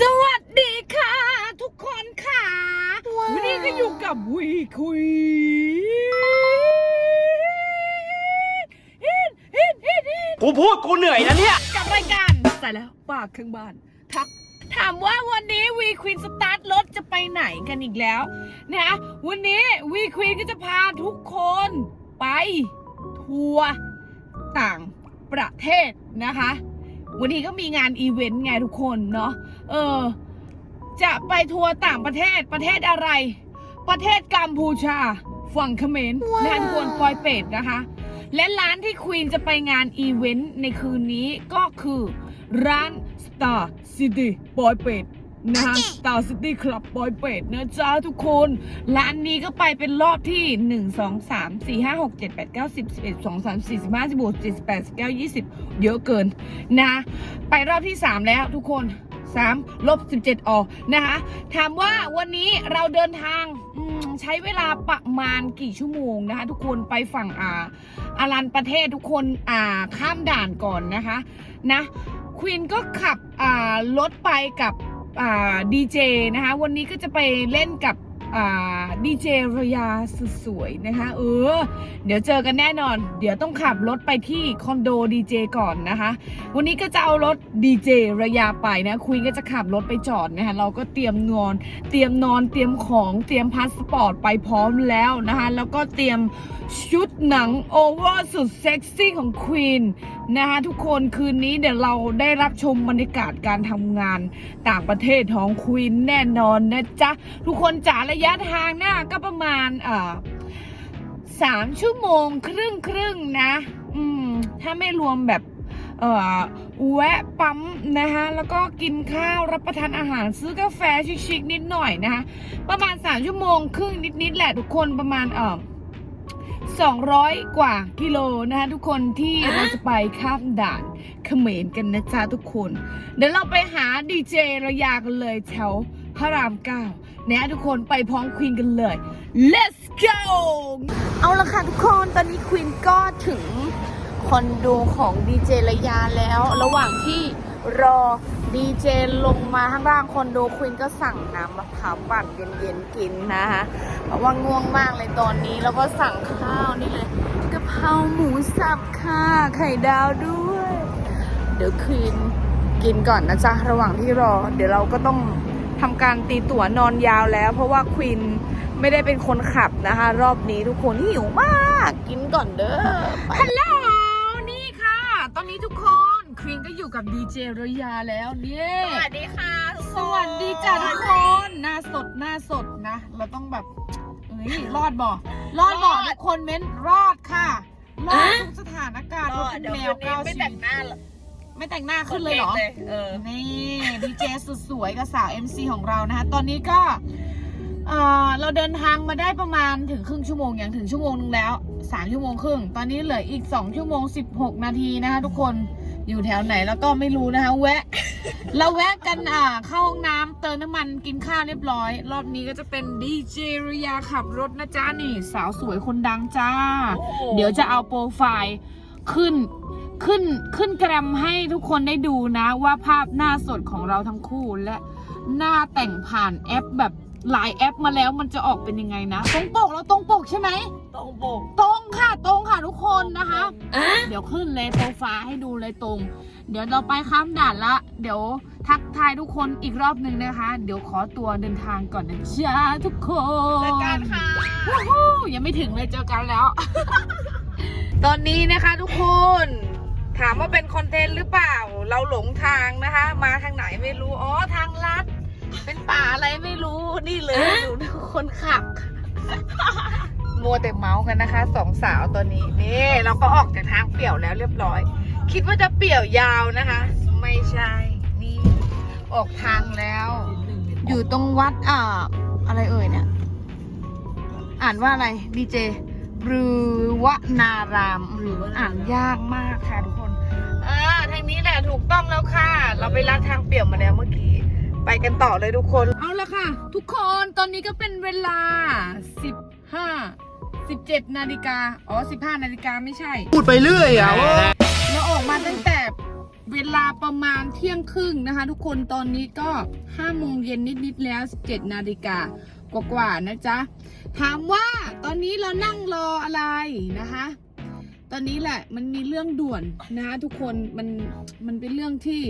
สวัสดีค่ะ ทุกคนค่ะ วันนี้ก็อยู่กับวีคุยฮินฮินฮินฮินกูพูดกูเหนื่อยนะเนี่ย กับรายการใส่แล้วปากข้างบ้าน ทัก ถามว่าวันนี้วีควีนสตาร์ทรถจะไปไหนกันอีกแล้วนะคะวันนี้วีควีนก็จะพาทุกคนไป ทัวร์ต่างประเทศนะคะ วันนี้ก็มีงานอีเวนต์ไงทุกคนเนาะเออ จะไปทัวร์ต่างประเทศประเทศอะไร ประเทศกัมพูชา ฝั่งเขมรนะทุกคนปอยเป็ดนะคะ และร้านที่ควีนจะไปงานอีเวนต์ในคืนนี้ก็คือร้าน Star City ปอยเป็ด นะคะ Star City Club ปอยเป็ดนะจ๊ะทุกคน ร้านนี้ก็ไปเป็นรอบที่ 1 2 3 4 5 6 7 8 9 10 11 2 3 4 5 16 17 18 19 20 เยอะเกินนะ ไปรอบที่ 3 แล้วทุกคน 3 ลบ 17 ออกนะคะ ถามว่าวันนี้เราเดินทางอืมใช้เวลาประมาณกี่ชั่วโมงนะคะทุกคนไปฝั่งอ่าอารันประเทศทุกคนอ่าข้ามด่านก่อนนะคะนะควีนก็ขับอ่ารถไปกับอ่า ดีเจนะคะ วันนี้ก็จะไปเล่นกับ ดีเจระยาสุดสวยนะคะเออ เดี๋ยวเจอกันแน่นอน เดี๋ยวต้องขับรถไปที่คอนโดดีเจก่อนนะคะ วันนี้ก็จะเอารถดีเจระยาไปนะคุยก็จะขับรถไปจอดนะคะเราก็เตรียมนอน เตรียมนอนเตรียมของเตรียมพาสปอร์ตไปพร้อมแล้วนะคะแล้วก็เตรียมชุดหนังโอเวอร์สุดเซ็กซี่ของควีนนะคะทุกคนคืนนี้เดี๋ยวเราได้รับชมบรรยากาศการทำงานต่างประเทศของควีนแน่นอนนะจ๊ะทุกคนจ๋าระยะทางหน้าก็ประมาณเอ่อสามชั่วโมงครึ่งครึ่งๆนะ อืม ถ้าไม่รวมแบบ เอ่อแวะปั๊มนะคะแล้วก็กินข้าวรับประทานอาหารซื้อกาแฟชิคๆนิดหน่อยนะคะประมาณสามชั่วโมงครึ่งนิดๆแหละทุกคนประมาณเอ่อสองร้อยกว่ากิโลนะคะทุกคนที่เราจะไปข้ามด่านเขมรกันนะจ๊ะทุกคน เดี๋ยวเราไปหาดีเจระยากันเลยแถว พระรามเก้าเนี่ยทุกคนไปพร้อมควีนกันเลย let's go เอาละค่ะทุกคนตอนนี้ควีนก็ถึงคอนโดของดีเจระยาแล้ว ระหว่างที่รอดีเจลงมาข้างล่างคอนโดควีนก็สั่งน้ำมะพร้าวปั่นเย็นๆกินนะคะเพราะว่าง่วงมากเลยตอนนี้แล้วก็สั่งข้าวนี่เลยกะเพราหมูสับค่ะไข่ดาวด้วย เดี๋ยวควีนกินก่อนนะจ๊ะ ระหว่างที่รอ เดี๋ยวเราก็ต้อง ทำการตีตั๋วนอนยาวแล้ว เพราะว่าควีนไม่ได้เป็นคนขับนะคะ รอบนี้ทุกคนหิวมาก กินก่อนเด้อฮัลโหลนี่ค่ะ ตอนนี้ทุกคนควีนก็อยู่กับดีเจระยาแล้วเนี่ย สวัสดีค่ะทุกคนสวัสดีจ้ะทุกคนหน้าสดหน้าสดนะ เราต้องแบบเอ้ยรอดบ่รอดบ่ทุกคนเม้นรอดค่ะรอดทุกสถานการณ์ก็รถเป็นเดี๋ยวแมวัวนนี้เก้าไม่ชีแต่งหน้าหรอก ไม่แต่งหน้าขึ้นเลยเหรอ เออ นี่ดีเจสุดสวยกับสาว MC ของเรานะคะ ตอนนี้ก็เอ่อเราเดินทางมาได้ประมาณถึงครึ่งชั่วโมงอย่างถึงชั่วโมงนึงแล้วสามชั่วโมงครึ่ง ตอนนี้เหลืออีกสองชั่วโมงสิบหกนาทีนะคะทุกคนอยู่แถวไหนแล้วก็ไม่รู้นะคะ แวะ เราแวะกันอ่าเข้าห้องน้ำเติมน้ำมันกินข้าวเรียบร้อย รอบนี้ก็จะเป็นดีเจริยาขับรถนะจ๊ะนี่ สาวสวยคนดังจ้า เดี๋ยวจะเอาโปรไฟล์ขึ้น ขึ้นขึ้นแกรมให้ทุกคนได้ดูนะว่าภาพหน้าสดของเราทั้งคู่และหน้าแต่งผ่านแอปแบบหลายแอปมาแล้วมันจะออกเป็นยังไงนะ ตรงปกแล้วตรงปกใช่ไหม ตรงโบกตรงค่ะตรงค่ะทุกคนนะคะ เดี๋ยวขึ้นเลยโปรไฟล์ให้ดูเลยตรง เดี๋ยวเราไปข้ามด่านละ เดี๋ยวทักทายทุกคนอีกรอบหนึ่งนะคะ เดี๋ยวขอตัวเดินทางก่อนนะจ๊ะทุกคนเจอกันค่ะวู้ฮู้ยังไม่ถึงเลยเจอกันแล้ว ตอนนี้นะคะทุกคน ถามว่าเป็นคอนเทนต์หรือเปล่า เราหลงทางนะคะ มาทางไหนไม่รู้ อ๋อ ทางลัด เป็นป่าอะไรไม่รู้ นี่เลยดูทุกคนขับ มัวแต่เมาส์กันนะคะ สองสาวตัวนี้ นี่เราก็ออกจากทางเปี่ยวแล้วเรียบร้อย คิดว่าจะเปี่ยวยาวนะคะ ไม่ใช่ นี่ ออกทางแล้ว อยู่ตรงวัดอ่าอะไรเอ่ยเนี่ย อ่านว่าอะไรดีเจห รือวนารามหรืออ่านยากมากค่ะทุกคนอ่าทางนี้แหละถูกต้องแล้วค่ะ เราไปลัดทางเปี่ยวมาแล้วเมื่อกี้ ไปกันต่อเลยทุกคน เอาละค่ะ ทุกคนตอนนี้ก็เป็นเวลา 15 17นาฬิกาอ๋อ 15นาฬิกาไม่ใช่ พูดไปเรื่อยอะเราออกมาตั้งแต่เวลาประมาณเที่ยงครึ่งนะคะ ทุกคนตอนนี้ก็5โมงเย็นนิดๆแล้ว 17นาฬิกา กว่าๆนะจ๊ะ ถามว่าตอนนี้เรานั่งรออะไรนะคะ ตอนนี้แหละมันมีเรื่องด่วนนะทุกคนมันมันเป็นเรื่องที่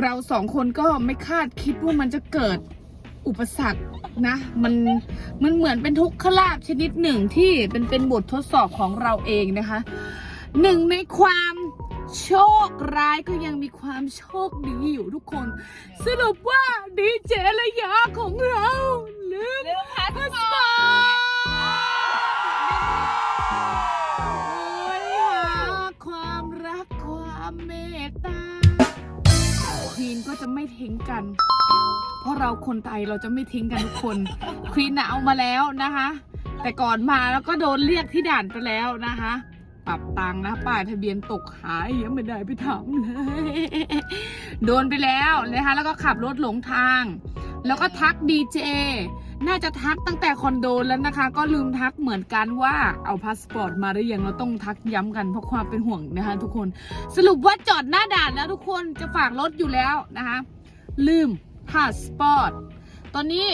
เราสองคนก็ไม่คาดคิดว่ามันจะเกิดอุปสรรคนะมันมันเหมือนเป็นทุกขลาบชนิดหนึ่งที่เป็นเป็นบททดสอบของเราเองนะคะหนึ่งในความ โชคร้ายก็ยังมีความโชคดีอยู่ทุกคน สรุปว่าดีเจระยะของเราลืมเลืองพาสปอร์ตความรักความเมตตาควีนก็จะไม่ทิ้งกัน เพราะเราคนไทยเราจะไม่ทิ้งกันทุกคนควีนน่ะเอามาแล้วนะคะ แต่ก่อนมาแล้วก็โดนเรียกที่ด่านไปแล้วนะคะ ปรับตังค์นะป้ายทะเบียนตกหายยังไม่ได้ไปทำเลยโดนไปแล้วนะคะแล้วก็ขับรถหลงทาง แล้วก็ทักดีเจน่าจะทักตั้งแต่คอนโดแล้วนะคะ ก็ลืมทักเหมือนกันว่าเอาพาสปอร์ตมาหรือยังเราต้องทักย้ำกันเพราะความเป็นห่วงนะคะทุกคนสรุปว่าจอดหน้าด่านแล้วทุกคนจะฝากรถอยู่แล้วนะคะ ลืมพาสปอร์ตตอนนี้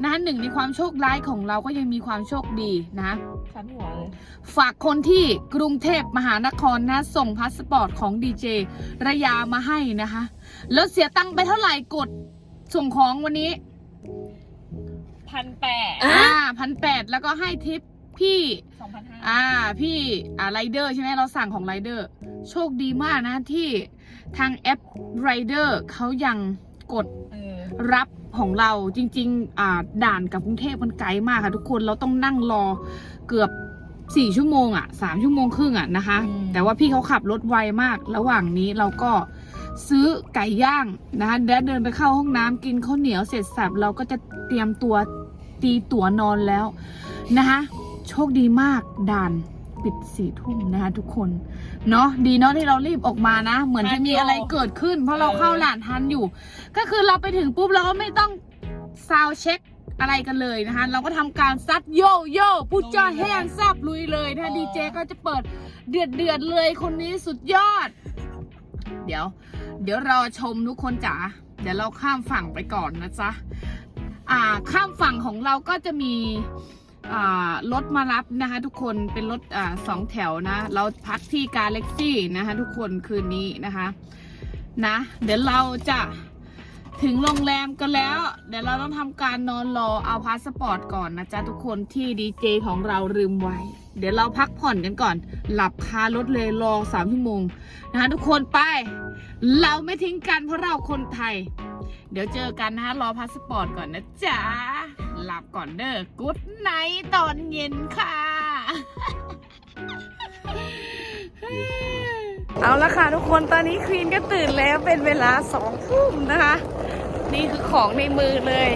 นะคะหนึ่งในความโชคร้ายของเราก็ยังมีความโชคดีนะขันหัวเลย ฝากคนที่กรุงเทพมหานครนะ ส่งพาสปอร์ตของดีเจระยามาให้นะคะ แล้วเสียตังค์ไปเท่าไหร่กดส่งของวันนี้ พันแปดอ่าพันแปดแล้วก็ให้ทิปพี่ สองพันห้าอ่าพี่อ่าไรเดอร์ใช่ไหมเราสั่งของไรเดอร์โชคดีมากนะที่ทางแอปไรเดอร์เขายังกดเออ รับ ของเราจริงๆอ่าด่านกับกรุงเทพมันไกลมากค่ะ ทุกคนเราต้องนั่งรอเกือบสี่ชั่วโมงอะสามชั่วโมงครึ่งอะนะคะ แต่ว่าพี่เขาขับรถไวมาก ระหว่างนี้เราก็ซื้อไก่ย่างนะคะแล้วเดินไปเข้าห้องน้ำกินข้าวเหนียวเสร็จสับเราก็จะเตรียมตัวตีตั๋วนอนแล้วนะคะโชคดีมากด่าน ปิดสี่ทุ่มนะคะทุกคน เนาะดีเนาะที่เรารีบออกมานะ เหมือนจะมีอะไรเกิดขึ้น เพราะเราเข้าหลานทันอยู่ ก็คือเราไปถึงปุ๊บเราก็ไม่ต้องซาวเช็คอะไรกันเลยนะคะเราก็ทำการซัดโยโย่พุจจาแห้งซับลุยเลยนะดีเจก็จะเปิดเดือดเดือดๆเลยคนนี้สุดยอด เดี๋ยว เดี๋ยวรอชมทุกคนจ๋าเดี๋ยวเราข้ามฝั่งไปก่อนนะจ๊ะอ่าข้ามฝั่งของเราก็จะมีอ่า รถมารับนะคะ ทุกคนเป็นรถอสองแถวนะ เราพักที่กาเล็กซี่นะคะ ทุกคนคืนนี้นะคะนะเดี๋ยวเราจะถึงโรงแรมกันแล้ว เดี๋ยวเราต้องทำการนอนรอเอาพาสปอร์ตก่อนนะจ๊ะทุกคนที่ดีเจของเราลืมไว้ เดี๋ยวเราพักผ่อนกันก่อน หลับคารถเลยรอสามชั่วโมงนะคะทุกคนไป เราไม่ทิ้งกันเพราะเราคนไทย เดี๋ยวเจอกันนะคะรอพาสปอร์ตก่อนนะจ๊ะ หลับก่อนเด้อกุ๊ดไนท์ตอนเย็นค่ะ เอาละค่ะทุกคนตอนนี้ควีนก็ตื่นแล้วเป็นเวลาสองทุ่มนะคะ นี่คือของในมือเลย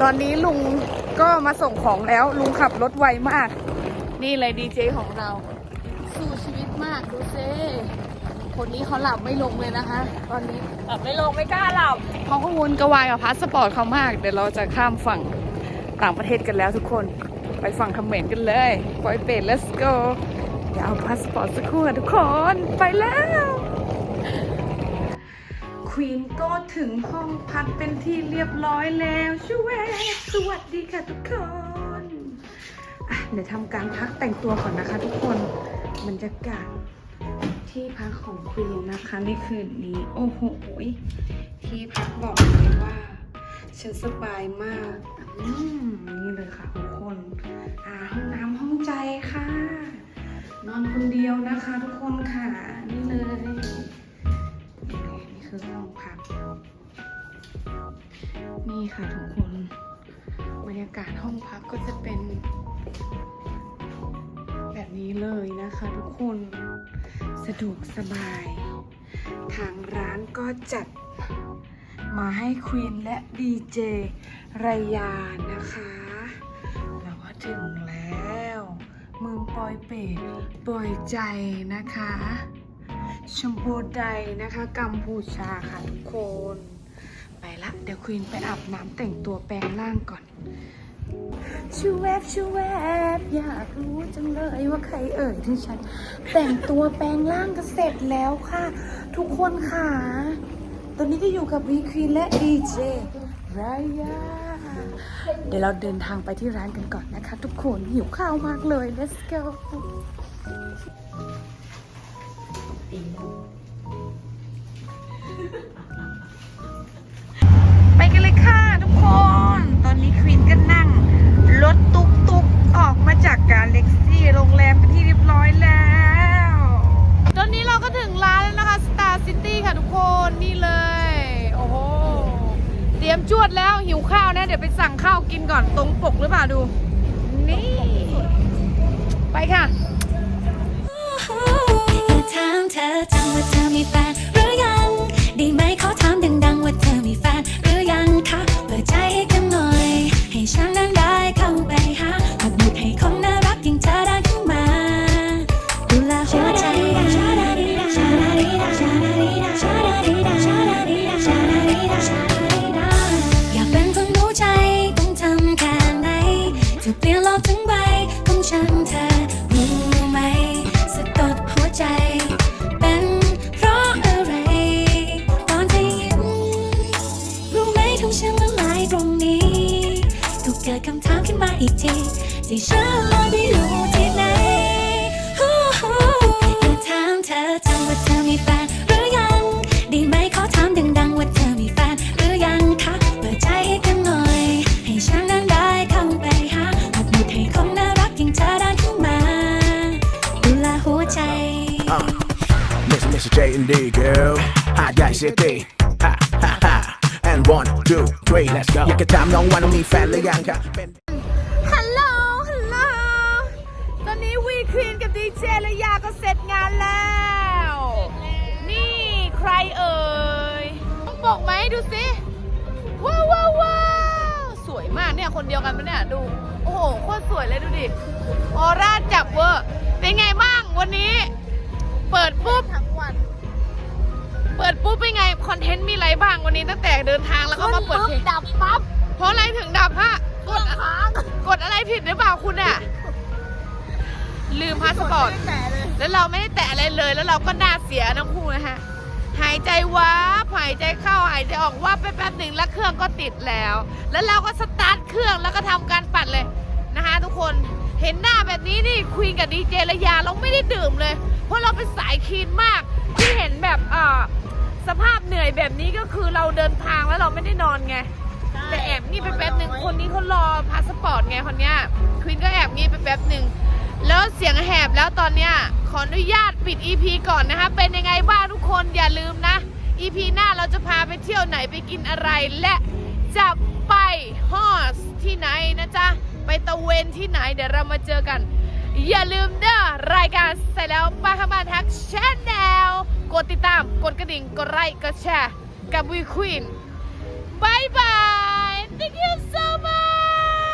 ตอนนี้ลุงก็มาส่งของแล้วลุงขับรถไวมาก นี่เลยดีเจของเรา สู้ชีวิตมากดูเซคนนี้เขาหลับไม่ลงเลยนะคะ ตอนนี้แบบไม่ลงไม่กล้าหลับเขาก็วนกระวายกับพาสปอร์ตเขามาก เดี๋ยวเราจะข้ามฝั่ง ต่างประเทศกันแล้วทุกคน ไปฝั่งเขมรกันเลยปอยเป็ด let's go เดี๋ยวเอาพาสปอร์ตสักครู่ค่ะทุกคน ไปแล้ว ควีนก็ถึงห้องพักเป็นที่เรียบร้อยแล้วช่วยสวัสดีค่ะทุกคนเดี๋ยวทำการพักแต่งตัวก่อนนะคะทุกคนบรรยากาศที่พักของควีนนะคะในคืนนี้ โอ้โหที่พักบอกเลยว่าฉันสบายมาก นี่เลยค่ะทุกคนอ่าห้องน้ำห้องใจค่ะ นอนคนเดียวนะคะทุกคนค่ะนี่เลยนี่เลย นี่คือห้องพัก นี่ค่ะทุกคน บรรยากาศห้องพักก็จะเป็น แบบนี้เลยนะคะทุกคน สะดวกสบาย ทางร้านก็จัด มาให้ควีนและดีเจรายานะคะ เราก็ถึงแล้ว เมืองปอยเปตปอยใจนะคะชมพูใดนะคะกัมพูชาค่ะทุกคน ไปละ เดี๋ยวควีนไปอาบน้ำแต่งตัวแปลงร่างก่อนชูแวบชูแวบอยากรู้จังเลยว่าใครเอ่ยถึงฉัน แต่งตัวแปลงร่างกันเสร็จแล้วค่ะ ทุกคนค่ะ อนนี้ก็อยู่กับวีควีนและดีเจรายาเดี๋ยวเราเดินทางไปที่ร้านกันก่อนนะคะ ทุกคนหิวข้าวมากเลย let's go ไปกันเลยค่ะทุกคน ตอนนี้ควีนก็นั่ง รถตุกตุกๆออกมาจากการเล็กซี่โรงแรมเป็นที่เรียบร้อยแล้ว ตอนนี้เราก็ถึงร้านแล้วนะคะ Star City ค่ะทุกคนนี่เลย โอ้โห เตรียมจวดแล้วหิวข้าวนะ เดี๋ยวไปสั่ง ข้าวกินก่อนตรงปกหรือเปล่าดู นี่ ไปค่ะอยากถามเธอจังว่าเธอมีแฟนหรือยัง ดีไหมขอถามดังๆว่าเธอมีแฟนหรือยังคะเปิดใจให้กันหน่อย ให้ฉันนั้นได้เข้าไปหา กเกิดคำถามขึ้นมาอีกทีที่ฉันลอยไปอยู่ที่ไหนอยากถามเธอจังว่าเธอมีแฟนหรือยัง ดีไหมขอถามดังๆว่าเธอมีแฟนหรือยังคะเปิดใจให้กันหน่อย ให้ฉันนั้นได้เข้าไปหาปักหมุดให้คนน่ารักอย่างเธอได้เข้ามาดูแลหัวใจ Mr. Mr. J and D girl I got city ha ha ha and one two three let's go อยากจะถามน้องว่าน้องมีแฟนหรือยังครับเป็นฮัลโหล ฮัลโหล ตอนนี้วีควีนกับดีเจและยาก็เสร็จงานแล้ว นี่ใครเอ่ย ต้องบอกไหมดูสิว้าวว้าววาวสวยมากเนี่ยคนเดียวกันปะเนี่ยดู โอ้โหโคตรสวยเลยดูดิ ออร่าจับเวอร์ เป็นไงบ้างวันนี้ เปิดปุ๊บ ทั้งวัน ปิดปุ๊บเป็นไง คอนเทนต์มีอะไรบ้างวันนี้ตั้งแต่เดินทางแล้วก็มาเปิดเพลงดับปั๊บเพราะอะไรถึงดับฮะกดอะกดอะไรผิดหรือเปล่าคุณอะลืมพาสปอร์ตแต่เลยแล้วเราไม่ได้แตะอะไรเลยแล้วเราก็หน้าเสียทั้งคู่นะฮะหายใจวับหายใจเข้าหายใจออกวับไปแป๊บหนึ่งแล้วเครื่องก็ติดแล้ว แล้วเราก็สตาร์ทเครื่องแล้วก็ทำการปัดเลยนะคะทุกคนเห็นหน้าแบบนี้นี่คุยกับดีเจระยาเราไม่ได้ดื่มเลย เพราะเราเป็นสายคีนมากที่เห็นแบบเอ่อ สภาพเหนื่อยแบบนี้ก็คือเราเดินทางแล้วเราไม่ได้นอนไง แต่แอบงีบไปแป๊บหนึ่งคนนี้เขารอพาสปอร์ตไงคนเนี้ยควินก็แอบงีบไปแป๊บหนึ่งแล้วเสียงแหบแล้วตอนเนี้ยขออนุญาตปิด EP ก่อนนะคะ เป็นยังไงบ้างทุกคนอย่าลืมนะ EP หน้าเราจะพาไปเที่ยวไหนไปกินอะไรและจะไปฮอสที่ไหนนะจ๊ะ ไปตะเวนที่ไหนเดี๋ยวเรามาเจอกัน อย่าลืมเด้อรายการเสร็จแล้วป้าขมาทักชแนล กดติดตาม กดกระดิ่ง กดไลค์ กดแชร์ กับวีควีนบายบาย Thank you so much.